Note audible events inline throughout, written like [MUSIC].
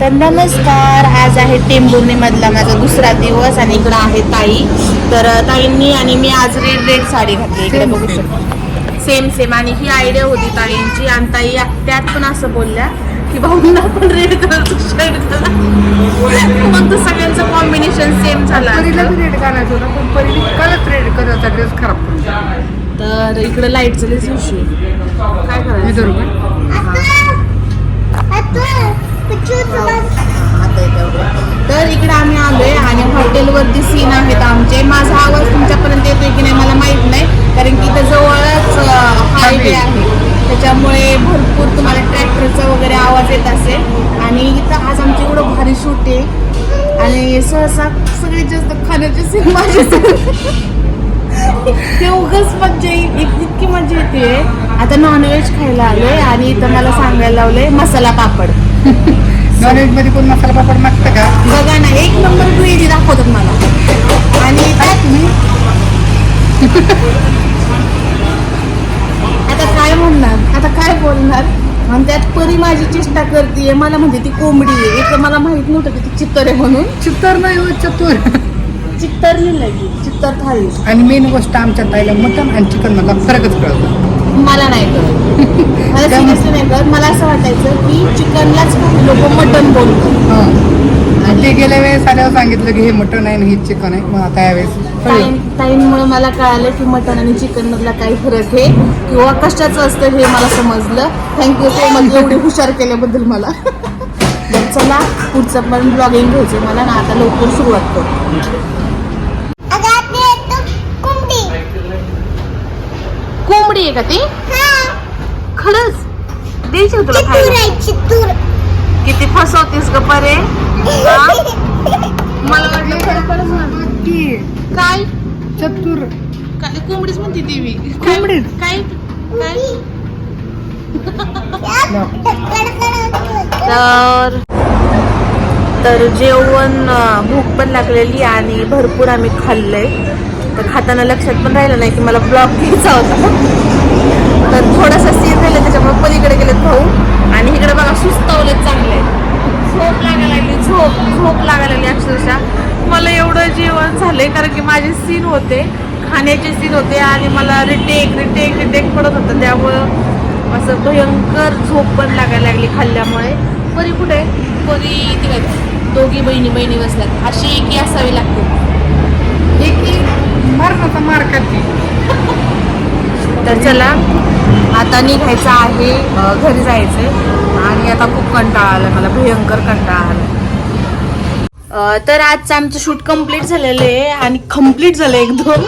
तर नमस्कार आज आहे टेंभुर्णीमधला माझा दुसरा दिवस आणि इकडं आहे ताई. तर ताईंनी आणि मी आज रेड रेड साडी घातली. इकडे बघू शकतो. सेम सेम आणि ही आयडिया होती ताईंची आणि ताई त्यात पण असं बोलल्या की भाऊंना पण रेड कलरचं शर्ट मग तर सगळ्यांचं कॉम्बिनेशन सेम झालं रेड घालायचं होतं पण परीने कालच रेड कलरचा ड्रेस खराब तर इकडे इश्यू आहे काय करायचं धरू का? तर इकडे आम्ही आलोय आणि हॉटेलवरती सीन आहेत आमचे. माझा आवाज तुमच्यापर्यंत येतोय की नाही मला माहीत नाही. कारण की इथं जवळच हायवे आहे. त्याच्यामुळे भरपूर तुम्हाला ट्रॅक्टरचा वगैरे आवाज येत असेल. आणि इथं आज आमचं एवढं भारी शूट आहे. आणि सहसा सगळ्यात जास्त खाण्याचे सीन माझे. ते उगाच मज्जा येईल इत- इतकी मजा येते. आता नॉनव्हेज खायला आलोय आणि इथं मला सांगायला लावलंय मसाला पापड. नॉनव्हेजमध्ये कोण मसाला पापड मागतं का? बघा ना एक नंबर ग्रेव्ही दाखवतात मला. आणि त्यात मी आता काय म्हणणार? आता काय बोलणार? आणि त्यात परी माझी चेष्टा करते मला म्हणते ती कोंबडी आहे. एक तर मला माहीत नव्हतं की ती चित्तर आहे म्हणून. चित्तर नाही हो चतुर. चित्तर लिहिलंय की चित्तर थाळी. आणि मेन गोष्ट आमच्या ताईला मटन आणि चिकन मधला फरकच कळतो मला नाही कळत. मला [LAUGHS] सिरियसली नाही कळत. मला असं वाटायचं की चिकनलाच लोक मटन बोलतात. आणि ते गेल्या वेळेस आल्यावर सांगितलं की हे मटन आहे आणि हे चिकन आहे. मग आता यावेळेस कळलं. ताईंमुळे मला कळालं की मटन आणि चिकन मधला काही फरक आहे. किंवा कशाचं असतं हे मला समजलं. थँक्यू सो मच एवढी हुशार केल्याबद्दल मला. तर [LAUGHS] चला पुढचं पण ब्लॉगिंग घ्यायचं मला ना आता लवकर सुरुवात करू. कोंबडी आहे का ती? खरंच. द्यायची का तुला खायला. किती फसवतीस ग परे. हा? मला वाटलं. [LAUGHS] ती काय? चतुर काय कोंबडीच म्हणते देवी कोंबडीच? काय काय? [LAUGHS] तर तर जेवण भूक पण लागलेली आणि भरपूर आम्ही खाल्लंय. तर खाताना लक्षात पण राहिलं नाही की मला ब्लॉग घ्यायचा होता. तर थोडासा सीन राहिला त्याच्यामुळे पलीकडे गेलेत भाऊ. आणि इकडे बघा सुस्तावलेत चांगले. झोप लागायला लागली झोप झोप लागायला लागली अक्षरशः. मला एवढं जेवण झालंय कारण की माझे सीन होते खाण्याचे सीन होते आणि मला रिटेक रिटेक रिटेक पडत होतं. त्यामुळं असं भयंकर झोप पण लागायला लागली खाल्ल्यामुळे. परी कुठे? परी तिकडे. दोघी बहिणी बहिणी बसल्यात. अशी एकी असावी लागते. एक? मरणाचा मार खाते तर चला आता निघायचं आहे घरी जायचं आणि आता खूप कंटाळा आला मला भयंकर कंटाळा आला. तर आजचं आमचं शूट कंप्लीट झालेलं आहे आणि कंप्लीट झालं एकदम.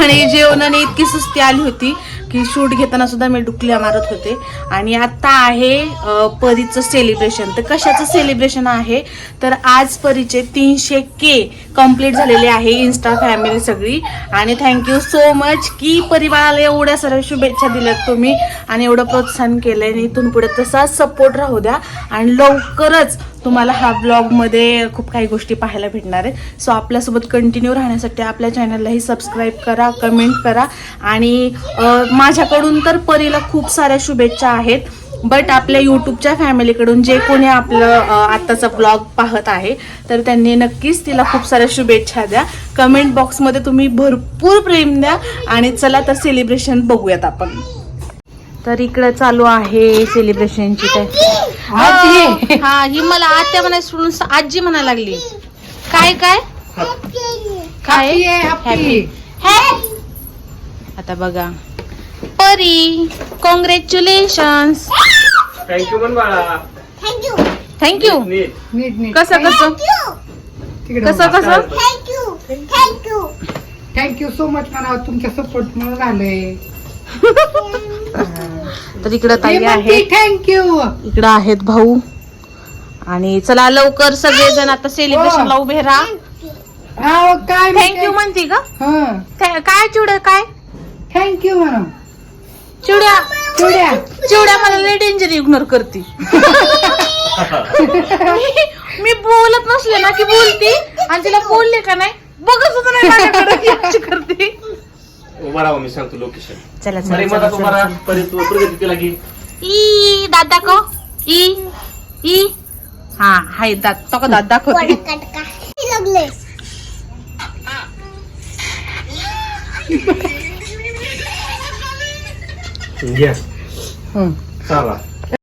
आणि जेवणाने इतकी सुस्ती आली होती. की शूट घेताना सुद्धा मी डुकल्या मारत होते. आणि आता आहे परीचं सेलिब्रेशन तर कशाचं सेलिब्रेशन आहे? तर आज परीचे तीनशे के कंप्लीट झालेले आहे इन्स्टा फॅमिली सगळी. आणि थँक्यू सो मच की परिवाराला एवढ्या सर्व शुभेच्छा दिल्यात तुम्ही. आणि एवढं प्रोत्साहन केलं आणि इथून पुढे तसाच सपोर्ट राहू द्या. आणि लवकरच तुम्हाला हा ब्लॉगमध्ये खूप काही गोष्टी पाहायला भेटणार आहे. सो आपल्यासोबत कंटिन्यू राहण्यासाठी आपल्या चॅनललाही सबस्क्राईब करा कमेंट करा. आणि माझ्याकडून तर परीला खूप साऱ्या शुभेच्छा आहेत. बट आपल्या यूट्यूबच्या फॅमिलीकडून जे कोणी आपलं आत्ताचा ब्लॉग पाहत आहे तर त्यांनी नक्कीच तिला खूप साऱ्या शुभेच्छा द्या. कमेंट बॉक्समध्ये तुम्ही भरपूर प्रेम द्या आणि चला तर सेलिब्रेशन बघूयात आपण. तर इकडं चालू आहे सेलिब्रेशनची आजी. हा ही मला आत्या म्हणायला सोडून स- आजी म्हणायला लागली. काय काय? काय? Happy आहे, happy. Happy. आता बघा. परी कॉंग्रॅच्युलेशन्स थँक्यू पण बाळा. थँक्यू नीट नीट. नीट कसं कसं? तिकडे कसं कसं? थँक्यू सो मच मला तुमच्या सपोर्ट मुळे झालंय. [LAUGHS] तर इकडं ताई आहे थँक्यू इकडं आहेत भाऊ. आणि चला लवकर सगळेजण आता सेलिब्रेशनला उभे राहा. काय थँक्यू म्हणते का हा. थ- काय चिवड्या काय? थँक्यू म्हणा. चिवड्या. चिवड्या. चिवड्या मला लय डेंजर इग्नोर करते. मी- बोलत नसले ना की बोलती. आणि तिला बोलले का नाही? बघत होत नाही करते. उभा राहा मी सांगतो लोकेशन चला चला, अरे चला मला चला, तुम्हाला हाय दात का दात दाखवते? कटका